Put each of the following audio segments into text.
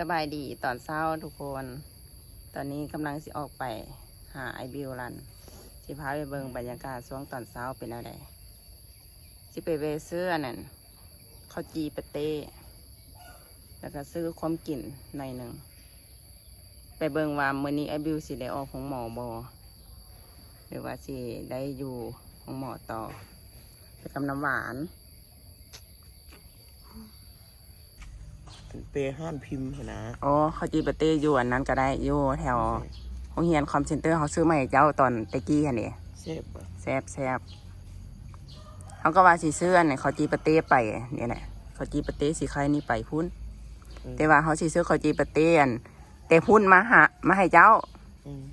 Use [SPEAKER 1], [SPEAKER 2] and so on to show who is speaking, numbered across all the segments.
[SPEAKER 1] สบายดีตอนเช้าทุกคน ตอนนี้กำลังสิออกไปหาไอบิวรัน สิพาไปเบิงบรรยากาศช่วงตอนเช้าเป็นอะไรสิไปเวเสื้อนั่นข้าวจีปเต้ แล้วก็ซื้อความกลิ่นในอยหนึ่ง ไปเบิงว่ามื้อนี้ไอบิวสิได้ออกของหมอบอหรือว่าสิได้อยู่ของหมอต่อไปกำน้ำหวาน
[SPEAKER 2] เปห้านพิมพ์หั่นนะ
[SPEAKER 1] อ๋อข้าวจีปาเต้อยู่อันนั้นก็ได้อยู่แถวโรงเรียนคอมเซ็นเตอร์เขาซื้อมาให้เจ้าตอนตะกี้ค่ะนี่
[SPEAKER 2] เซ่บอะ
[SPEAKER 1] แซบแซบเขาก็ว่าสีเสื้อเนี่ยเขาจีปาเต้ไปเนี่ยแหละเขาจีปาเต้สีใครนี่ไปพุ่นแต่ว่าเขาสีเสื้อเขาจีปาเต้อันแต่พุ่นมาหามาให้เจ้า
[SPEAKER 2] อืม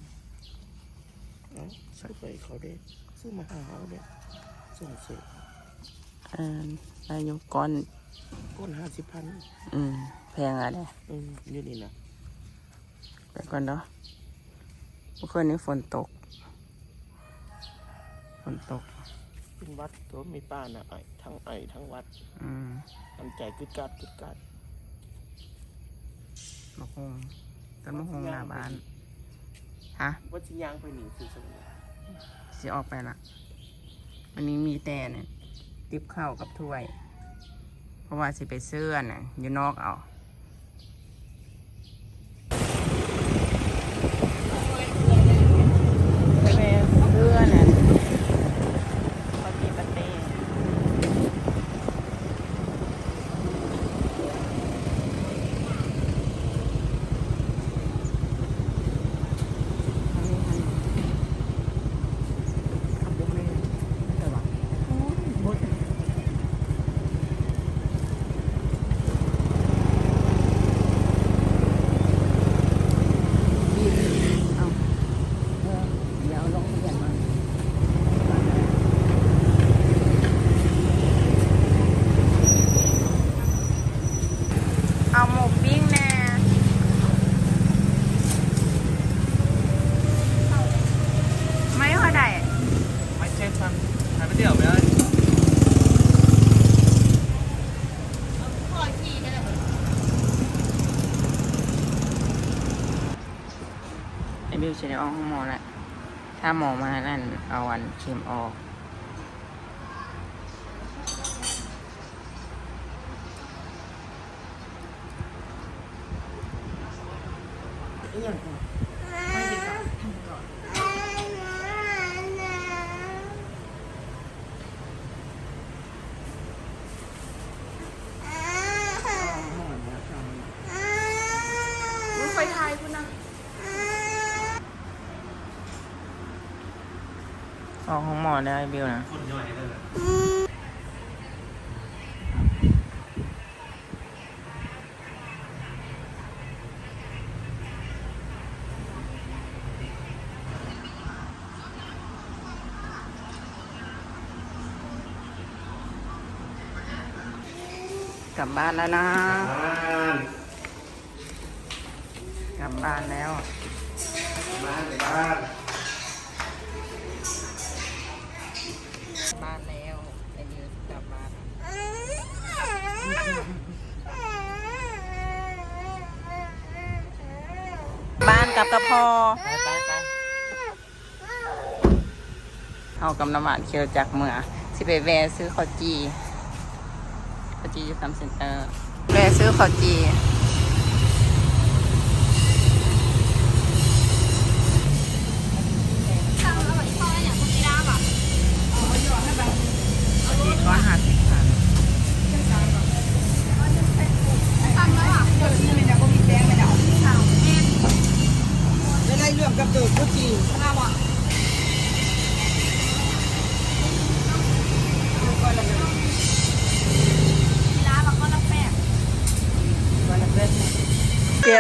[SPEAKER 2] เอาซื้อไปเขาได้ซื้อมาหาเขาเนี่ยส่งเสร็จ
[SPEAKER 1] เอออายุก้อน
[SPEAKER 2] ก้นห้าสิบพัน
[SPEAKER 1] อืม แพงอะเนี่ย
[SPEAKER 2] อืมนี่นี่นะ
[SPEAKER 1] ไปก่อนเนาะเมื่อคืนนี้ฝนตก ฝนตก
[SPEAKER 2] เป็นวัดตัวมีป้าน่ะไอทั้งไอทั้งวัด
[SPEAKER 1] อืม
[SPEAKER 2] น้ำใจกึดกัดกึดกัด
[SPEAKER 1] มะฮงต้นมะฮงหน้าบ้าน ฮะ
[SPEAKER 2] วัดชิยางไปหนีคือสมุน
[SPEAKER 1] สิออกไปละวันนี้มีแต่เนี่ยติบข้าวกับถ้วย เพราะว่าสิไปเสื้อน่ะอยู่นอกเอาไปไปเสื้อน่ะปาตีปาเต้อันนี้อันนี้ ขับรถไม่ได้แต่ว่าบดเอาเออเดี๋ยวลงเรียนมาเอาหมูปิ้งแน่ไม่ค่อยได้
[SPEAKER 2] ไม่ใช่ฟันหายไปเดี่ยวไปเลย
[SPEAKER 1] ไอบิว จะได้ออกห้องหมอแหละถ้าหมอมานั่นเอาวันเข็มออกมึงไปทายคุณนะ ออกของหมอได้บิวนะ
[SPEAKER 2] คนย่อยเลย
[SPEAKER 1] กลับบ้านแล้วนะ กลับบ้านแล้ว
[SPEAKER 2] บ้านบ้าน
[SPEAKER 1] บ้าน บ้านกับพอ
[SPEAKER 2] ไปไป
[SPEAKER 1] เอากำน้ำหวานเคียวจากเมือสิไปแวะซื้อข้าวจีข้าวจีอยู่คำเซ็นเตอร์แวะซื้อข้าวจี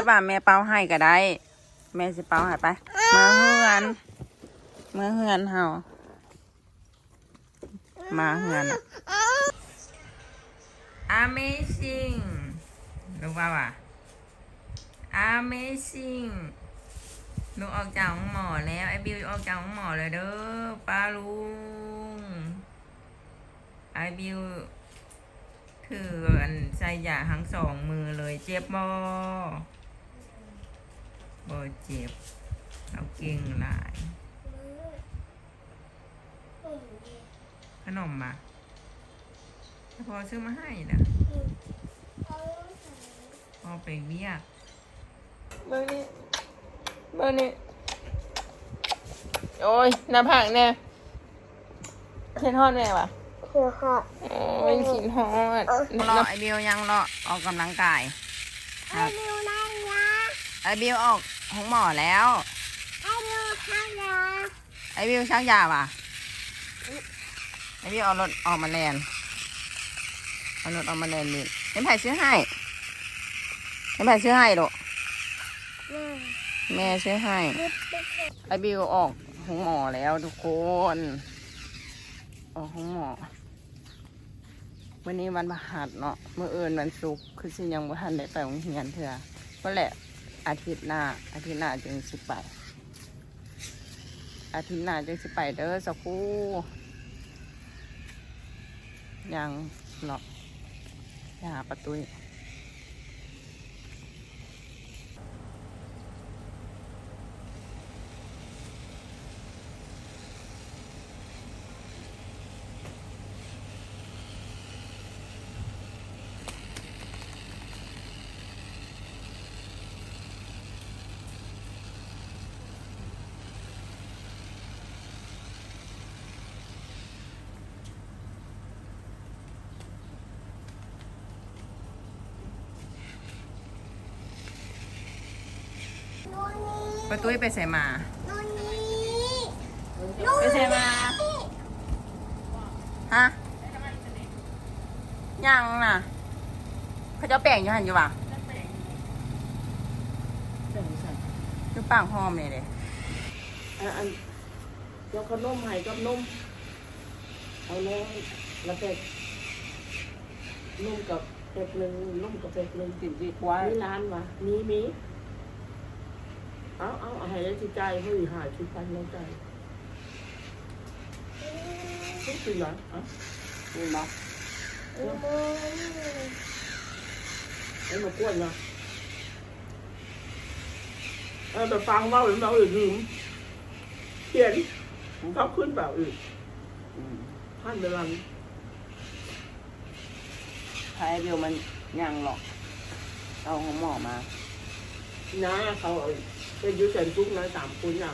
[SPEAKER 3] เจี๊
[SPEAKER 1] ยบอะแม่เป้าให้ก็ได้ แม่สิเป้าให้ไปมื่อเฮือนมื่อเฮือนเฮามาเฮือนอะ Amazing รู้ป่าวอะ Amazing หนูออกจากห้องหมอแล้วไอบิวออกจากห้องหมอเลยเด้อป้าลุงไอบิวถืออันใส่ยาทั้งสองมือเลยเจ็บบอ บ่เจ็บเราเก่งหลายขนมมาพอซื้อมาให้นะพอไปเบี้ยกเบอร์นี้เบอร์นี้โอ้ยหน้าผากเนี่ยเห็นทอดแม่ปะ
[SPEAKER 4] คือหอด
[SPEAKER 1] โอ้ยขินทอดรอไอเบลยังรอออกกำลังกาย
[SPEAKER 4] ไอ้ดิวนั่นนะ
[SPEAKER 1] ไอเบลออก ห้องหมอแล้ว
[SPEAKER 4] ไอ้ดิวข้างนะ
[SPEAKER 1] ไอเบลชักยาป่ะไอเบลเอารถออกมาแลนเอารถออกมาแลนนี่เป็นไผ่ซื้อให้เป็นไผ่ซื้อให้ลูก
[SPEAKER 4] แม่
[SPEAKER 1] แม่ซื้อให้
[SPEAKER 4] บิ๊บบิ๊บ
[SPEAKER 1] ไอบิวออกห้องหมอแล้วทุกคน ออกห้องหมอวันนี้วันพฤหัสเนาะเมื่อเอินวันศุกร์คือสิยังบ่ทันได้ไปโรงเรียนเถอะก็แหละ อาทิตย์หน้า อาทิตย์หน้าจึงสิไป อาทิตย์หน้าจึงสิไปเด้อสักครู่ยังเนาะอย่าหาประตู ประตูไปใส่มา
[SPEAKER 4] นู่นนี่
[SPEAKER 1] ไปใส่มาฮะยังน่ะเขาเจ้าแป้งอยู่หันอยู่ป่ะอยู่ปากหอมเลยเด้
[SPEAKER 2] อันอันยกขนมให้กับนมเอานมแล้วเป็ดนมกับเป็ดหนึ่งนมกับเป็ดหนึ่ง
[SPEAKER 1] สิบดีกว่า
[SPEAKER 2] มีร้านวะมีมี เอาเอาเอาให้ได้ที่ใจเฮ้ยหาชุดพันแล้วใจทุกสิ่งเหรออะ
[SPEAKER 1] มีบ่
[SPEAKER 4] นู่น
[SPEAKER 2] ให้มากวนนะเออแต่ฟังว่าเหมือนเราอื่นลืมเขียนเขาขึ้นเปล่าอื่น
[SPEAKER 1] อืม
[SPEAKER 2] พันเดือน
[SPEAKER 1] ใครเดียวมันยังหรอก เอาของหมอมา
[SPEAKER 2] นะเขาเอา เป็นยูเซนทุกนะสามคนอะ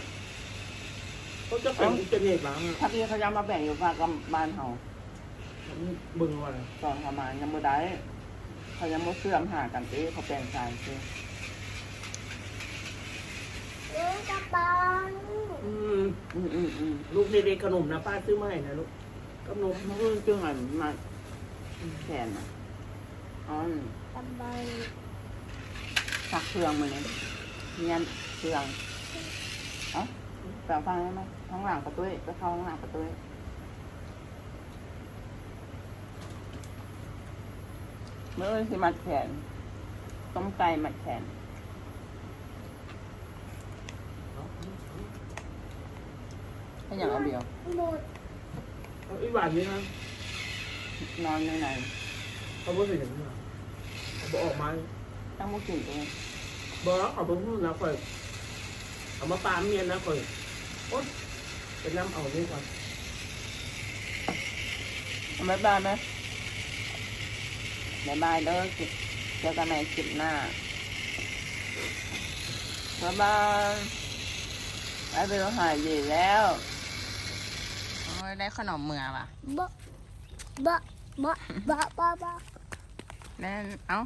[SPEAKER 2] เขาจะเป็นอินเทอร์เน็ตบ้างอะ
[SPEAKER 1] ถ้าพี่เขาจะมาแบ่งอยู่ฝากกับบ้านเฮา
[SPEAKER 2] บึงว่า
[SPEAKER 1] ตอนประมาณยังบ่ได้เขายังบ่เสื่อมหากันเต้เขาแปลงใจเต้
[SPEAKER 4] นี่กระป๋อง
[SPEAKER 2] อืม
[SPEAKER 1] อืมอืมอืม
[SPEAKER 2] ลูกเด็กๆขนมนะป้าซื้อมาให้นะลูกขนม
[SPEAKER 1] มันก็จึงอะมาแขนอะอ๋อก
[SPEAKER 4] ระป๋อง
[SPEAKER 1] สักเครื่องมาเลย เงียนเครื่องเอ้าแปลฟังได้ไหมข้างหลังประตูไปเข้าข้างหลังประตูเมื่อสิมัดแขน ต้มไก่มัดแขนให้อย่างเอาเดียว
[SPEAKER 4] หมด
[SPEAKER 2] เอาอีหวานนี่นะ
[SPEAKER 1] นอนในไหน
[SPEAKER 2] เขาบอกเห็นมาเขาบอกออกมา
[SPEAKER 1] ตั้งมุกกินเอง
[SPEAKER 2] บอกเขาบอกพูดนะคอยเอามาปามเมียนนะคอยโอ๊ยเป็นน้ำเอานี่ก่อน
[SPEAKER 1] บ๊ายบายไหมบ๊ายบายเด้อเจอกันในคลิปหน้าบ๊ายบายไปไปหายดีแล้วโอ้ยได้ขนมเมือว่ะ
[SPEAKER 4] บะบะบะบะบะบะ
[SPEAKER 1] แล้วเอ้า